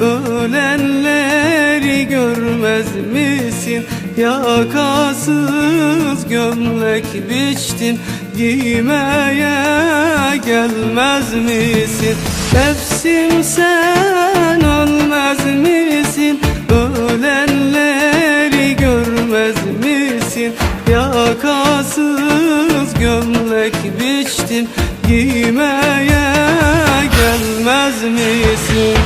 Ölenleri görmez misin? Yakasız gömlek biçtin Giymeye gelmez misin? Nefsim sen ölmez misin? Ölenleri görmez misin? Yakasız gömlek biçtin Giymeye gelmez misin?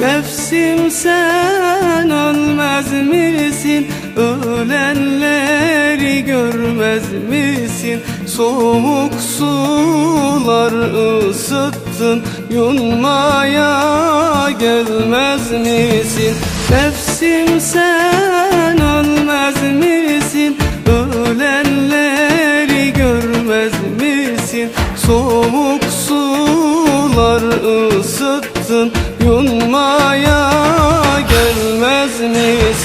Nefsim sen ölmez misin? Ölenleri görmez misin? Soğuk sular ısıttın Yunmaya gelmez misin? Nefsim sen ölmez misin? Ölenleri görmez misin? Soğuk sular ısıttın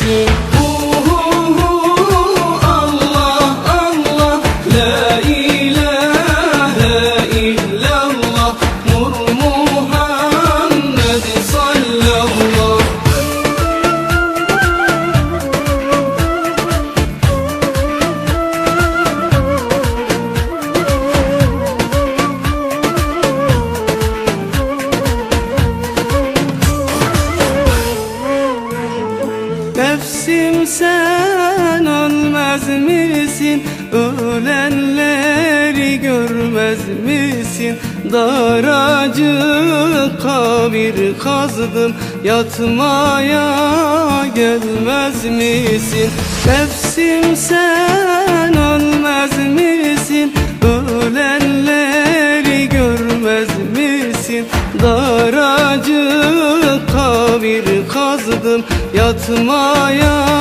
misin? Nefsim sen ölmez misin? Ölenleri görmez misin? Daracık kabir kazdım Yatmaya gelmez misin? Nefsim sen ölmez Yatmaya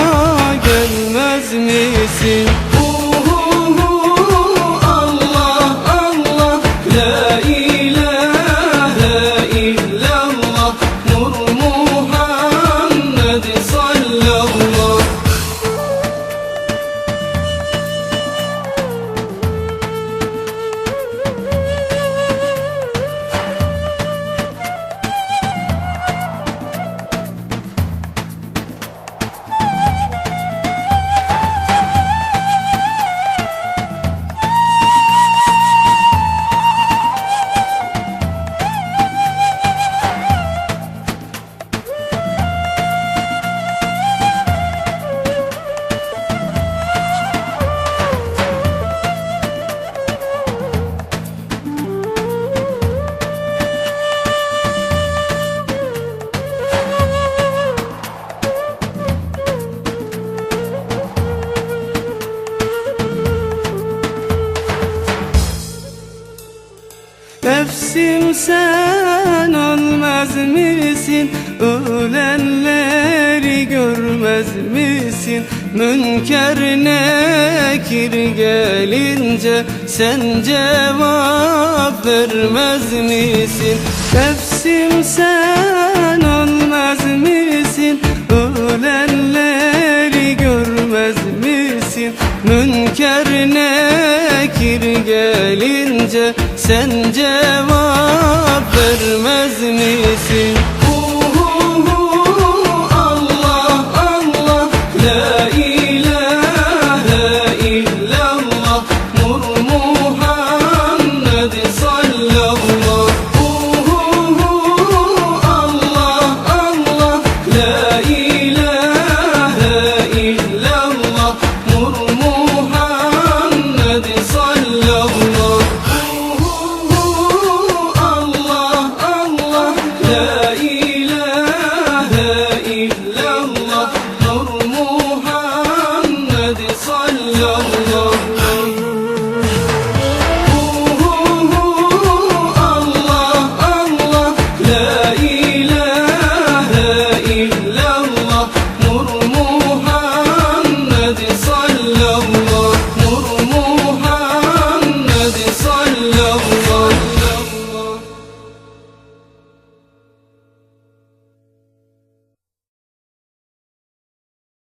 Nefsim sen ölmez misin? Ölenleri görmez misin? Münker nekir gelince sen cevap vermez misin? Nefsim sen ölmez misin? Ölenleri görmez misin? Münker nekir gelince sen cevap vermez misin? Father